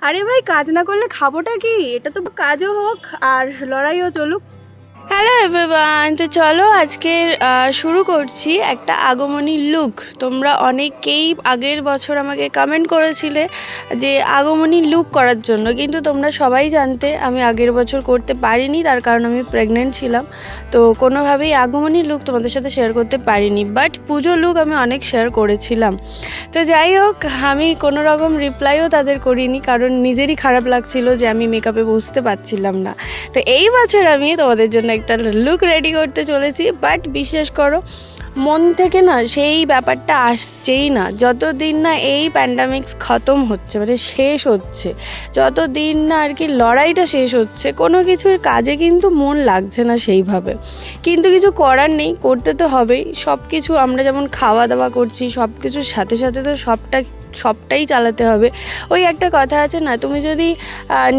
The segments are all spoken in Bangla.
আরে ভাই কাজ না করলে খাবোটা কি? এটা তো কাজও হোক আর লড়াইও চলুক। হ্যালো এভরিওয়ান তো চলো আজকে শুরু করছি একটা আগমনী লুক তোমরা অনেকেই আগের বছর আমাকে কমেন্ট করেছিলে যে আগমনী লুক করার জন্য, কিন্তু তোমরা সবাই জানতে আমি আগের বছর করতে পারিনি, তার কারণ আমি প্রেগনেন্ট ছিলাম। তো কোনোভাবেই আগমনী লুক তোমাদের সাথে শেয়ার করতে পারিনি বাট পুজো লুক আমি অনেক শেয়ার করেছিলাম। তো যাই হোক, আমি কোনো রকম রিপ্লাইও তাদের করিনি, কারণ নিজেরই খারাপ লাগছিল যে আমি মেকআপে বুঝতে পারছিলাম না। তো এই বছর আমি তোমাদের জন্য একটা লুক রেডি করতে চলেছি বাট বিশ্বাস করো, মন থেকে না সেই ব্যাপারটা আসছেই না। যতদিন না এই প্যান্ডামিক্স খতম হচ্ছে মানে শেষ হচ্ছে, যতদিন না আর কি লড়াইটা শেষ হচ্ছে, কোনো কিছুর কাজে কিন্তু মন লাগছে না সেইভাবে। কিন্তু কিছু করার নেই, করতে তো হবেই। সব কিছু আমরা যেমন খাওয়া দাওয়া করছি সব কিছুর সাথে সাথে তো সবটা সবটাই চালাতে হবে। ওই একটা কথা আছে না, তুমি যদি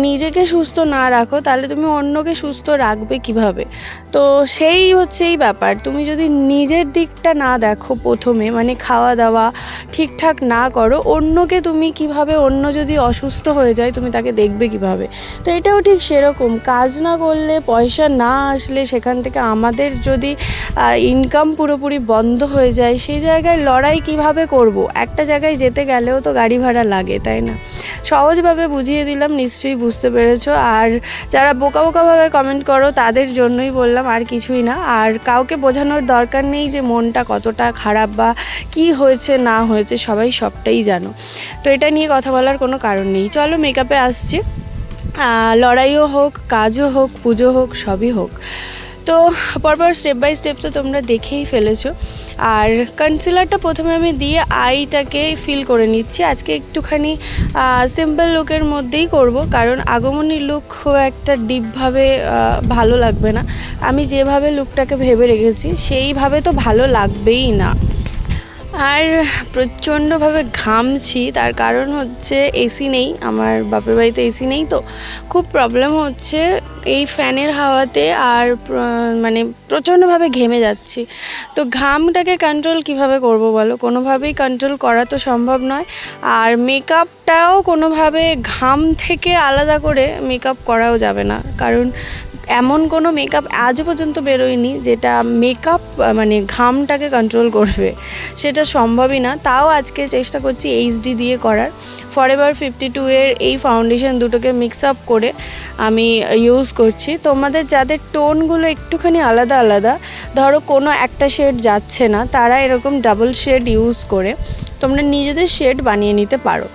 নিজেকে সুস্থ না রাখো, তাহলে তুমি অন্যকে সুস্থ রাখবে কীভাবে? তো সেই হচ্ছে এই ব্যাপার, তুমি যদি নিজের দিকটা না দেখো প্রথমে মানে খাওয়া দাওয়া ঠিকঠাক না করো, অন্যকে তুমি কীভাবে, অন্য যদি অসুস্থ হয়ে যায়, তুমি তাকে দেখবে কীভাবে? তো এটাও ঠিক সেরকম, কাজ না করলে, পয়সা না আসলে সেখান থেকে আমাদের যদি ইনকাম পুরোপুরি বন্ধ হয়ে যায়, সেই জায়গায় লড়াই কীভাবে করব? একটা জায়গায় যেতে গেলেও তো গাড়ি ভাড়া লাগে, তাই না? সহজভাবে বুঝিয়ে দিলাম, নিশ্চয়ই বুঝতে পেরেছ। আর যারা বোকা বোকাভাবে কমেন্ট করো, তাদের জন্যই বললাম আর কিছুই না। আর কাউকে বোঝানোর দরকার নেই যে মনটা কতটা খারাপ বা কি হয়েছে, না হয়েছে, সবাই সবটাই জানো। তো এটা নিয়ে কথা বলার কোনো কারণ নেই। চলো মেকআপে আসছি। লড়াইও হোক, কাজও হোক, পুজো হোক, সবই হোক। তো পরপর স্টেপ বাই স্টেপ তো তোমরা দেখেই ফেলেছো। আর কনসিলারটা প্রথমে আমি দিয়ে আইটাকে ফিল করে নিচ্ছি। আজকে একটুখানি সিম্পল লুকের মধ্যেই করব, কারণ আগমনী লুক খুব একটা ডিপভাবে ভালো লাগবে না। আমি যেভাবে লুকটাকে ভেবে রেখেছি, সেইভাবে তো ভালো লাগবেই না। আর প্রচণ্ডভাবে ঘামছি, তার কারণ হচ্ছে এসি নেই, আমার বাপের বাড়িতে এসি নেই, তো খুব প্রবলেম হচ্ছে এই ফ্যানের হাওয়াতে আর মানে প্রচণ্ডভাবে ঘেমে যাচ্ছি। তো ঘামটাকে কন্ট্রোল কীভাবে করব বলো? কোনোভাবেই কন্ট্রোল করা তো সম্ভব নয়। আর মেকআপটাও কোনোভাবে ঘাম থেকে আলাদা করে মেকআপ করাও যাবে না। কারণ এমন কোনো মেকআপ আজও পর্যন্ত বেরোয়নি যেটা মেকআপ মানে ঘামটাকে কন্ট্রোল করবে। সেটা সম্ভবই না। তাও আজকে চেষ্টা করছি এইচডি দিয়ে করার। ফরএভার ফিফটি টু এর এই ফাউন্ডেশন দুটোকে মিক্স আপ করে আমি ইউজ করছি। তোমাদের যাদের টোনগুলো একটুখানি আলাদা আলাদা, ধরো কোনো একটা শেড যাচ্ছে না, তারা এরকম ডাবল শেড ইউজ করে তোমরা নিজেদের শেড বানিয়ে নিতে পারো।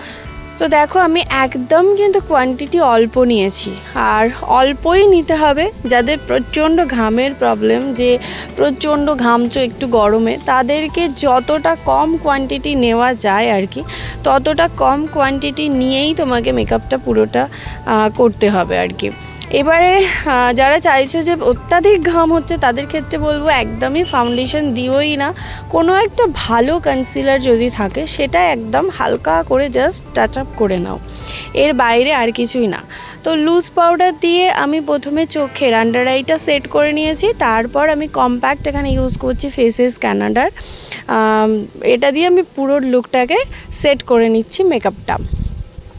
তো দেখো, আমি একদম কিন্তু কোয়ান্টিটি অল্প নিয়েছি। আর অল্পই নিতে হবে যাদের প্রচণ্ড ঘামের প্রবলেম যে প্রচণ্ড ঘামছো একটু গরমে, তাদেরকে যতটা কম কোয়ান্টিটি নেওয়া যায় আর কি, ততটা কম কোয়ান্টিটি নিয়েই তোমাকে মেকআপটা পুরোটা করতে হবে আর কি। এবারে যারা চাইছো যে অত্যাধিক ঘাম হচ্ছে, তাদের ক্ষেত্রে বলব একদমই ফাউন্ডেশন দিওই না। কোনো একটা ভালো কনসিলার যদি থাকে, সেটা একদম হালকা করে জাস্ট টাচ আপ করে নাও। এর বাইরে আর কিছুই না। তো লুজ পাউডার দিয়ে আমি প্রথমে চোখের আন্ডার আইটা সেট করে নিয়েছি, তারপর আমি কম্প্যাক্ট এখানে ইউজ করছি ফেসেস ক্যানাডার এটা দিয়ে আমি পুরো লুকটাকে সেট করে নিচ্ছি মেকআপটা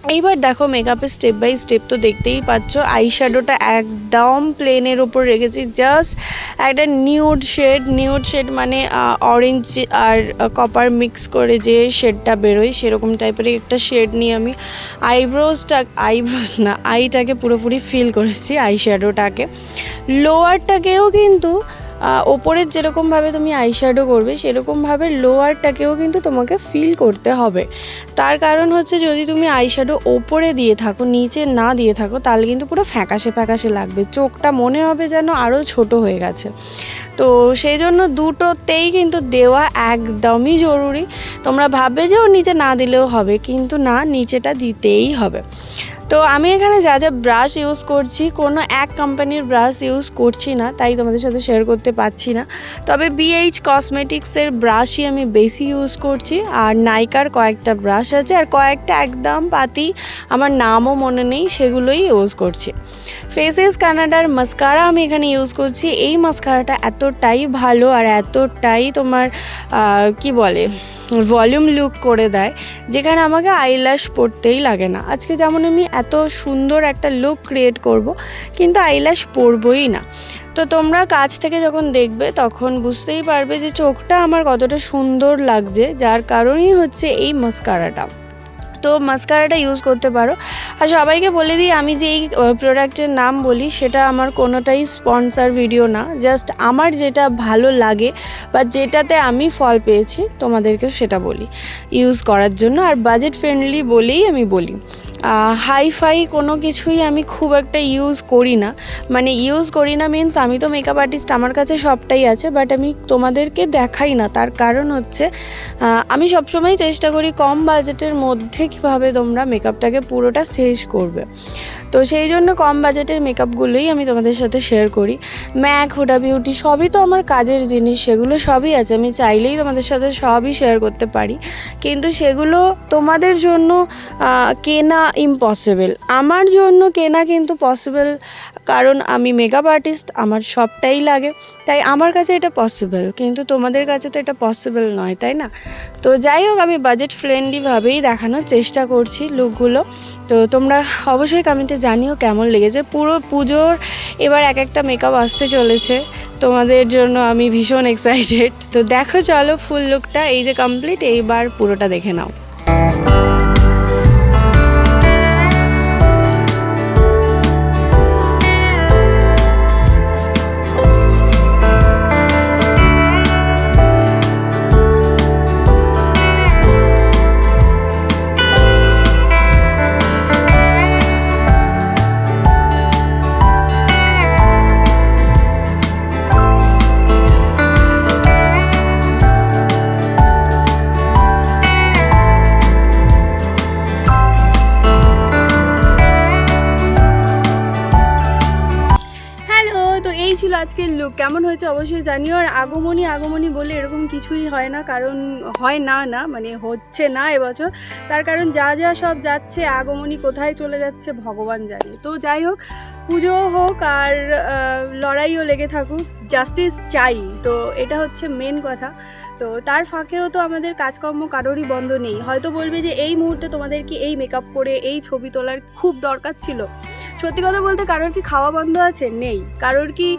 এইবার দেখো মেকআপের স্টেপ বাই স্টেপ তো দেখতেই পাচ্ছ আই শ্যাডোটা একদম প্লেনের ওপর রেখেছি জাস্ট একটা নিউড শেড নিউড শেড মানে অরেঞ্জ আর কপার মিক্স করে যে শেডটা বেরোয়, সেরকম টাইপের একটা শেড নিয়ে আমি আইব্রোজটা আইব্রোজ না আইটাকে পুরোপুরি ফিল করেছি আই শ্যাডোটাকে লোয়ারটাকেও কিন্তু ওপরের যেরকমভাবে তুমি আইশ্যাডো করবে সেরকমভাবে লোয়ারটাকেও কিন্তু তোমাকে ফিল করতে হবে। তার কারণ হচ্ছে যদি তুমি আইশ্যাডো ওপরে দিয়ে থাকো, নিচে না দিয়ে থাকো, তাহলে কিন্তু পুরো ফ্যাকাশে ফ্যাকাশে লাগবে। চোখটা মনে হবে যেন আরও ছোট হয়ে গেছে। তো সেই জন্য দুটোতেই কিন্তু দেওয়া একদমই জরুরি। তোমরা ভাববে যে ও নিচে না দিলেও হবে, কিন্তু না, নিচেটা দিতেই হবে। তো আমি এখানে যা যা ব্রাশ ইউজ করছি, কোনো এক কোম্পানির ব্রাশ ইউজ করছি না, তাই তোমাদের সাথে শেয়ার করতে পারছি না। তবে বিএইচ কসমেটিক্সের ব্রাশই আমি বেশি ইউজ করছি, আর নাইকার কয়েকটা ব্রাশ আছে, আর কয়েকটা একদম পাতি আমার নামও মনে নেই, সেগুলোই ইউজ করছি। ফেসেস কানাডার মাস্কারা আমি এখানে ইউজ করছি। এই মাস্কারাটা এতটাই ভালো আর এতটাই তোমার কি বলে ভলিউম লুক করে দেয়, যেখানে আমাকে আইল্যাশ পরতেই লাগে না। আজকে যেমন আমি এত সুন্দর একটা লুক ক্রিয়েট করব, কিন্তু আইল্যাশ পরবই না। তো তোমরা কাছ থেকে যখন দেখবে, তখন বুঝতেই পারবে যে চোখটা আমার কতটা সুন্দর লাগছে, যার কারণেই হচ্ছে এই মাস্কারাটা তো মাস্কারাটা ইউজ করতে পারো। আর সবাইকে বলে দিই, আমি যে এই প্রোডাক্টের নাম বলি, সেটা আমার কোনোটাই স্পন্সার ভিডিও না। জাস্ট আমার যেটা ভালো লাগে বা যেটাতে আমি ফল পেয়েছি তোমাদেরকে সেটা বলি। ইউজ করার জন্য, আর বাজেট ফ্রেন্ডলি বলেই আমি বলি। হাই ফাই কোনো কিছুই আমি খুব একটা ইউজ করি না। মানে ইউজ করি না মিন্স আমি তো মেকআপ আর্টিস্ট আমার কাছে সবটাই আছে বাট আমি তোমাদেরকে দেখাই না। তার কারণ হচ্ছে আমি সবসময় চেষ্টা করি কম বাজেটের মধ্যে কীভাবে তোমরা মেকআপটাকে পুরোটা শেষ করবে। তো সেই জন্য কম বাজেটের মেকআপগুলোই আমি তোমাদের সাথে শেয়ার করি। ম্যাক, হুডা বিউটি সবই তো আমার কাজের জিনিস, সেগুলো সবই আছে। আমি চাইলেই তোমাদের সাথে সবই শেয়ার করতে পারি। কিন্তু সেগুলো তোমাদের জন্য কেনা ইম্পসিবল আমার জন্য কেনা কিন্তু পসিবল কারণ আমি মেকআপ আর্টিস্ট আমার সবটাই লাগে। তাই আমার কাছে এটা পসিবল কিন্তু তোমাদের কাছে তো এটা পসিবল নয়, তাই না? তো যাই হোক, আমি বাজেট ফ্রেন্ডলিভাবেই দেখানোর চেষ্টা করছি লুকগুলো তো তোমরা অবশ্যই কমেন্টে জানিও কেমন লেগেছে। পুরো পুজোর এবার এক একটা মেকআপ আসতে চলেছে। তোমাদের জন্য আমি ভীষণ এক্সাইটেড তো দেখো, চলো ফুল লুকটা এই যে কমপ্লিট এইবার পুরোটা দেখে নাও। আজকের লুক কেমন হয়েছে অবশ্যই জানিও। আর আগমনী আগমনী বলে এরকম কিছুই হয় না, কারণ হয় না না মানে হচ্ছে না এবছর। তার কারণ যা যা সব যাচ্ছে, আগমনী কোথায় চলে যাচ্ছে ভগবান জানে। তো যাই হোক, পুজো হোক আর লড়াইও লেগে থাকুক জাস্টিস চাই। তো এটা হচ্ছে মেন কথা। তো তার ফাঁকেও তো আমাদের কাজকর্ম কারোরই বন্ধ নেই। হয়তো বলবে যে এই মুহূর্তে তোমাদের কি এই মেকআপ করে, এই ছবি তোলার খুব দরকার ছিল? সত্যি কথা বলতে কারোর কি খাওয়া বন্ধ আছে? নেই। কারোর কি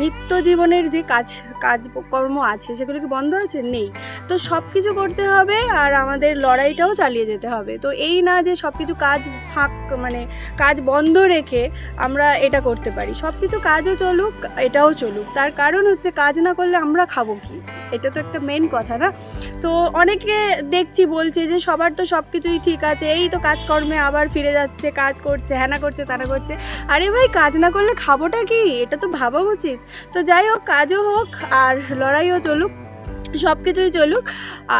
নিত্য জীবনের যে কাজ, কাজকর্ম আছে, সেগুলো কি বন্ধ আছে? নেই। তো সব কিছু করতে হবে আর আমাদের লড়াইটাও চালিয়ে যেতে হবে। তো এই না যে সব কিছু কাজ ফাঁক মানে কাজ বন্ধ রেখে আমরা এটা করতে পারি। সব কিছু কাজও চলুক, এটাও চলুক। তার কারণ হচ্ছে কাজ না করলে আমরা খাব কি? এটা তো একটা মেন কথা না? তো অনেকে দেখছি বলছে যে সবার তো সব কিছুই ঠিক আছে, এই তো কাজকর্মে আবার ফিরে যাচ্ছে, কাজ করছে হ্যানা করছে তারা করছে। আরে ভাই, কাজ না করলে খাবোটা কি? এটা তো ভাবা উচিত। তো যাই হোক, কাজও হোক আর লড়াইও চলুক সব কিছুই চলুক।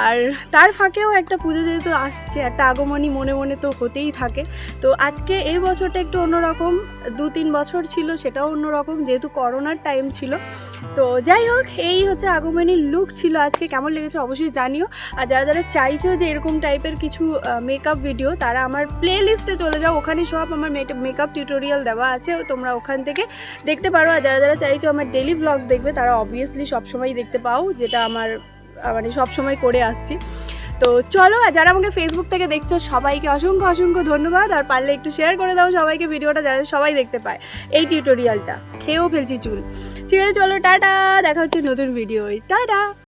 আর তার ফাঁকেও একটা পুজো যেহেতু আসছে, একটা আগমনী মনে মনে তো হতেই থাকে। তো আজকে এই বছরটা একটু অন্যরকম। দু তিন বছর ছিল, সেটাও অন্যরকম, যেহেতু করোনার টাইম ছিল। তো যাই হোক, এই হচ্ছে আগমনীর লুক ছিল আজকে। কেমন লেগেছে অবশ্যই জানিও। আর যারা যারা চাইছো যে এরকম টাইপের কিছু মেকআপ ভিডিও তারা আমার প্লে লিস্টে চলে যাও। ওখানে সব আমার মেকআপ টিউটোরিয়াল দেওয়া আছে, তোমরা ওখান থেকে দেখতে পারো। আর যারা যারা চাইছো আমার ডেলি ব্লগ দেখবে, তারা অবভিয়াসলি সবসময় দেখতে পাও, যেটা আমার মানে সবসময় করে আসছি। তো চলো, আর যারা আমাকে ফেসবুক থেকে দেখছ, সবাইকে অসংখ্য অসংখ্য ধন্যবাদ। আর পারলে একটু শেয়ার করে দাও সবাইকে ভিডিওটা যারা সবাই দেখতে পায় এই টিউটোরিয়ালটা খেয়েও ফেলছি চুল। ঠিক আছে, চলো, টাটা। দেখা হচ্ছে নতুন ভিডিও টাটা!